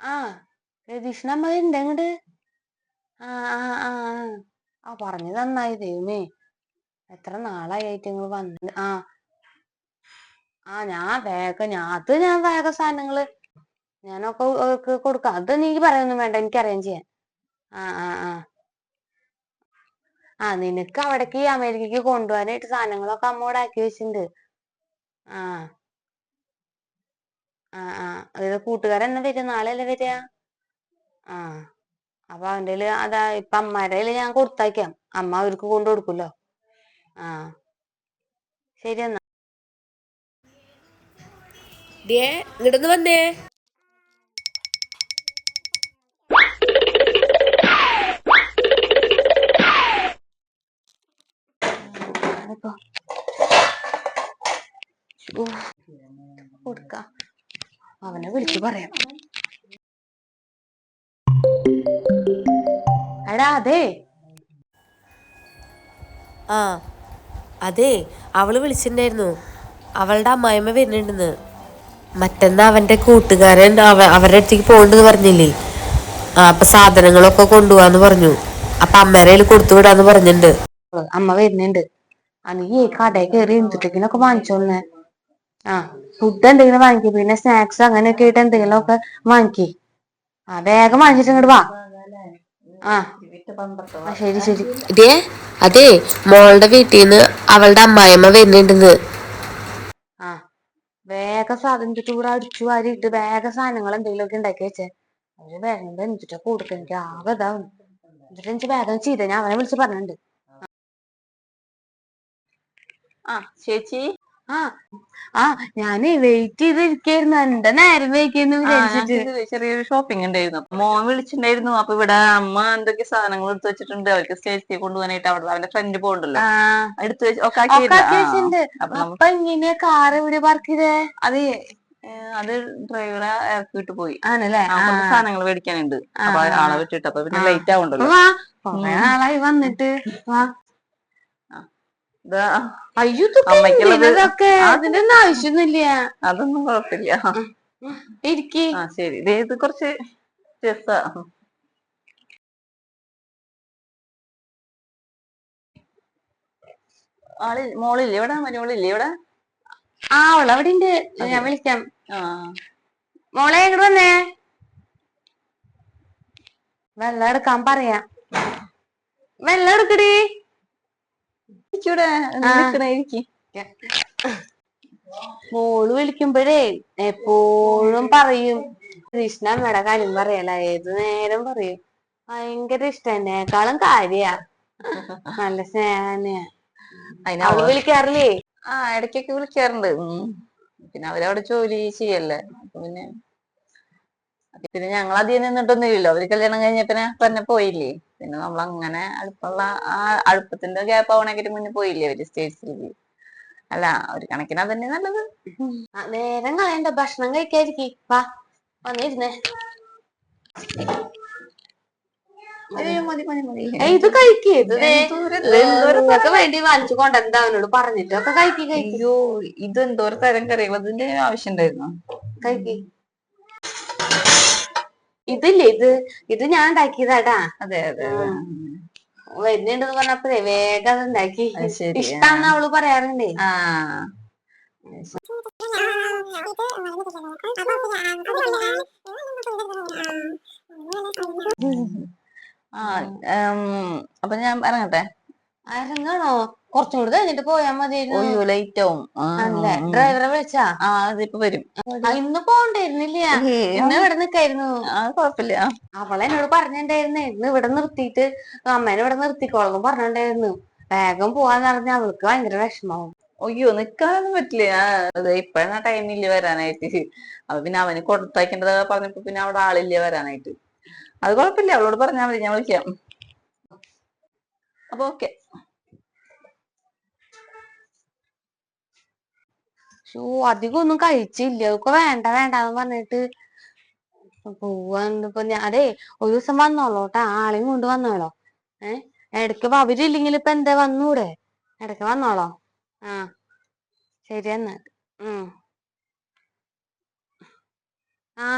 ആ രതീഷിന് അമ്മ വരണ്ടേ അങ്ങട് ആ ആ ആ ആ. പറഞ്ഞു നന്നായി ദൈവമേ. എത്ര നാളായിട്ട് നിങ്ങൾ വന്ന് ആ. ആ ഞാൻ വേഗം ഞാൻ അത് ഞാൻ വേഗം സാധനങ്ങൾ ഞാനൊക്കെ കൊടുക്കാം. അത് നീ പറയൊന്നും വേണ്ട എനിക്ക് അറേഞ്ച് ചെയ്യാൻ. ആ ആ ആ. ആ നിനക്ക് അവിടേക്ക് അമേരിക്കക്ക് കൊണ്ടുപോകാനായിട്ട് സാധനങ്ങളൊക്കെ അമ്മ ഇവിടെ ആക്കി വെച്ചിട്ടുണ്ട്. ആ. ആ ആ. കൂട്ടുകാരൻ എന്നാ വരിക? നാളെ അല്ലേ വരിക? ആ. അപ്പൊ അവന്റെ കയ്യിൽ അതാ ഇപ്പൊ കയ്യിൽ ഞാൻ കൊടുത്തയക്കാം. അമ്മ അവർക്ക് കൊണ്ടു കൊടുക്കുമല്ലോ ആ. ശരി എന്നാ. ഡേ ഇങ്ങോട്ടൊന്ന് വന്നേ. കൊടുക്ക. അവനെ വിളിച്ചു പറയാം. എടാ അതെ. ആ അതെ അവൾ വിളിച്ചിട്ടുണ്ടായിരുന്നു. അവളുടെ അമ്മായിമ്മ വരുന്നുണ്ടെന്ന്. മറ്റന്നാ അവന്റെ കൂട്ടുകാരൻ അവ അവരുടെ അടുത്തേക്ക് പോകണ്ടെന്ന് പറഞ്ഞില്ലേ? ആ അപ്പൊ സാധനങ്ങളൊക്കെ കൊണ്ടുപോവാന്ന് പറഞ്ഞു. അപ്പൊ അമ്മേരെ കൊടുത്തു വിടാന്ന് പറഞ്ഞിട്ടുണ്ട്. അമ്മ വരുന്നുണ്ട്. അന്ന് ഈ കടയിൽ കയറി എന്തിട്ടൊക്കെ വാങ്ങിച്ചോന്നെ ആ ഫുഡ് എന്തെങ്കിലും വാങ്ങിക്കും. പിന്നെ സ്നാക്സ് അങ്ങനെയൊക്കെ ആയിട്ട് എന്തെങ്കിലും ഒക്കെ വാങ്ങിക്കേ. ആ വേഗം വാങ്ങിച്ചിട്ട് ഇങ്ങോട്ട് വാ. ആ. ശരി ശരി. ഇതേ അതെ മോളുടെ വീട്ടിൽ നിന്ന് അവളുടെ അമ്മായിമ്മ വരുന്നുണ്ടെന്ന് ആ വേഗം സാധനം കൂടെ അടിച്ചു വാരിയിട്ട് വേഗം സാധനങ്ങൾ എന്തെങ്കിലും ഒക്കെ ഉണ്ടാക്കി വെച്ചേ. അവർ വേഗം എന്നിട്ടാ കൊടുക്ക എനിക്ക് ആകെ ഇതാവും. എന്നിട്ട് എനിക്ക് വേഗം ചെയ്ത. ഞാൻ അവനെ വിളിച്ച് പറഞ്ഞിട്ടുണ്ട്. ആ ചേച്ചി. ആ ആ ഞാനേ വെയിറ്റ് ചെയ്തിരിക്കായിരുന്നു. എന്റെ നേരം വൈകിയെന്ന് വിചാരിച്ചിട്ട്. ചെറിയൊരു ഷോപ്പിംഗ് ഉണ്ടായിരുന്നു. അപ്പൊ മോൻ വിളിച്ചിട്ടുണ്ടായിരുന്നു. അപ്പൊ ഇവിടെ അമ്മ എന്തൊക്കെ സാധനങ്ങൾ എടുത്തു വെച്ചിട്ടുണ്ട്. അവർക്ക് സ്റ്റേജിൽ കൊണ്ടുപോകാനായിട്ട് അവിടെ അവന്റെ ഫ്രണ്ട് പോകണ്ടല്ലോ ആ. എടുത്തു വെച്ച് ഒക്കെ ഒക്കെ ആക്കിയില്ല. ആക്കി ആ, അപ്പൊ നമ്മ- അപ്പൊ ഇങ്ങനെ കാർ ഇവിടെ പാർക്ക് ചെയ്തേ? അത് ഏ, അത് ഡ്രൈവറെ ഇറക്കി വിട്ട് പോയി. ആണല്ലേ? ആ, ആ. കുറച്ച് സാധനങ്ങൾ മേടിക്കാനുണ്ട്. അപ്പൊ ആ. ആളെ വിട്ടിട്ട്. അപ്പൊ പിന്നെ ആ. ലേറ്റ് ആവണ്ടല്ലോ. വാ. കൊറേ നാളായി വന്നിട്ട്. വാ. അയ്യോ ഇതൊക്കെ അമ്മയ്ക്കുള്ളത് എന്തിനതൊക്കെ ആ. അതിന്റെ ഒന്നും ആവശ്യമൊന്നുമില്ല അതൊന്നും കുഴപ്പമില്ല. ഇരിക്കി. ആ ശരി. ഇത് കുറച്ച് രസാ ആൾ മോളില്ലേ? ഇവിടെ മരുമോളില്ലേ ഇവിടെ ആ അവൾ അവിടെ ഉണ്ട് ഞാൻ വിളിക്കാം. മോളെ ഇങ്ങോട്ട് വന്നേ? വെള്ളം എടുക്കാൻ പറയാം. വെള്ളം എടുക്കടി ഇരിക്കൂടെ ആ. നിക്കണേ ഇരിക്കി മോൾ വിളിക്കുമ്പോഴേ എപ്പോഴും പറയും. കൃഷ്ണ അമ്മയുടെ കാര്യം പറയല. ഏത് നേരം പറയും? ഭയങ്കര ഇഷ്ടം. എന്നെക്കാളും കാര്യാ. നല്ല സ്നേഹന്നെയാ അവൾ വിളിക്കാറില്ലേ? ആ ഇടയ്ക്കൊക്കെ വിളിക്കാറുണ്ട്. പിന്നെ അവരവിടെ ജോലി ചെയ്യല്ലേ. പിന്നെ പിന്നെ ഞങ്ങൾ അധികം നിന്നിട്ടൊന്നുമില്ലല്ലോ. അവർ കല്യാണം കഴിഞ്ഞ പിന്നെ തന്നെ പോയില്ലേ? പിന്നെ നമ്മൾ അങ്ങനെ അടുപ്പുള്ള ആ അടുപ്പത്തിന്റെ ഗ്യാപ്പ് ആവണേക്കിട്ട് മുന്നേ പോയില്ലേ അവർ സ്റ്റേറ്റ്സിലേക്ക് അല്ല ഒരു കണക്കിന് അതന്നെ നല്ലത്. നേരം കളയണ്ട. ഭക്ഷണം കഴിക്കാതിരിക്കി. വാ വന്നിരുന്നേ. മതി മതി മതി ഇത് കഴിക്കേ. ഇത് നിങ്ങൾക്ക് വേണ്ടി വാങ്ങിച്ചു കൊണ്ടെന്താ അവനോട് പറഞ്ഞിട്ടൊക്കെ കഴിക്കി കഴിക്കി. ഇത് എന്തോരം തരം കറികൾ ഇതിന്റെ ആവശ്യം ഉണ്ടായിരുന്നു? കഴിക്കി. ഇതില്ലേ? ഇത് ഇത് ഞാൻ ഉണ്ടാക്കിയതാടാ. അതെ അതെ വരുന്നുണ്ടെന്ന് പറഞ്ഞപ്പോഴേ വേഗം അത് ഉണ്ടാക്കി. ഇഷ്ടാന്ന് അവൾ പറയാറുണ്ടേ. ആ. ആ അപ്പൊ ഞാൻ ഇറങ്ങട്ടെ ഇറങ്ങാണോ കുറച്ചും കൂടെ കഴിഞ്ഞിട്ട് പോയാ മതിയായിരുന്നു. ഒയ്യോ ലേറ്റ് ആവും. ഡ്രൈവറെ വിളിച്ചാ? ആ അതിപ്പോ വരും. ഇന്ന് പോണ്ടായിരുന്നില്ല ഇന്ന് ഇവിടെ നിക്കായിരുന്നു? ആ കുഴപ്പമില്ല അവളെ എന്നോട് പറഞ്ഞിട്ടുണ്ടായിരുന്നേ ഇന്ന് ഇവിടെ നിർത്തിയിട്ട് അമ്മേനെ ഇവിടെ നിർത്തിക്കോളെന്ന് പറഞ്ഞിട്ടുണ്ടായിരുന്നു. വേഗം പോവാന്ന് പറഞ്ഞ അവൾക്ക് ഭയങ്കര വിഷമാവും അയ്യോ നിക്കാനൊന്നും പറ്റില്ല. ഞാൻ അത് ഇപ്പഴാ ടൈമില്ല വരാനായിട്ട്. അപ്പൊ പിന്നെ അവന് കൊടുത്തയക്കേണ്ടത് പറഞ്ഞപ്പോ പിന്നെ അവിടെ ആളില്ല വരാനായിട്ട്. അത് കുഴപ്പമില്ല അവളോട് പറഞ്ഞാൽ മതി ഞാൻ വിളിക്കാം. അപ്പൊ ഓക്കെ ഷോ അധികം ഒന്നും കഴിച്ചില്ല. ഒക്കെ വേണ്ട വേണ്ടാന്ന് പറഞ്ഞിട്ട് പോവാന്നിപ്പോ ഞാൻ അതെ ഒരു ദിവസം വന്നോളോ കേട്ടാ ആളെയും കൊണ്ട് വന്നോളോ. ഏ? ഇടയ്ക്ക് അവരില്ലെങ്കിൽ ഇപ്പൊ എന്താ വന്നൂടെ? ഇടയ്ക്ക് വന്നോളോ? ആ. ശരി എന്നാ. ഉം. ആ.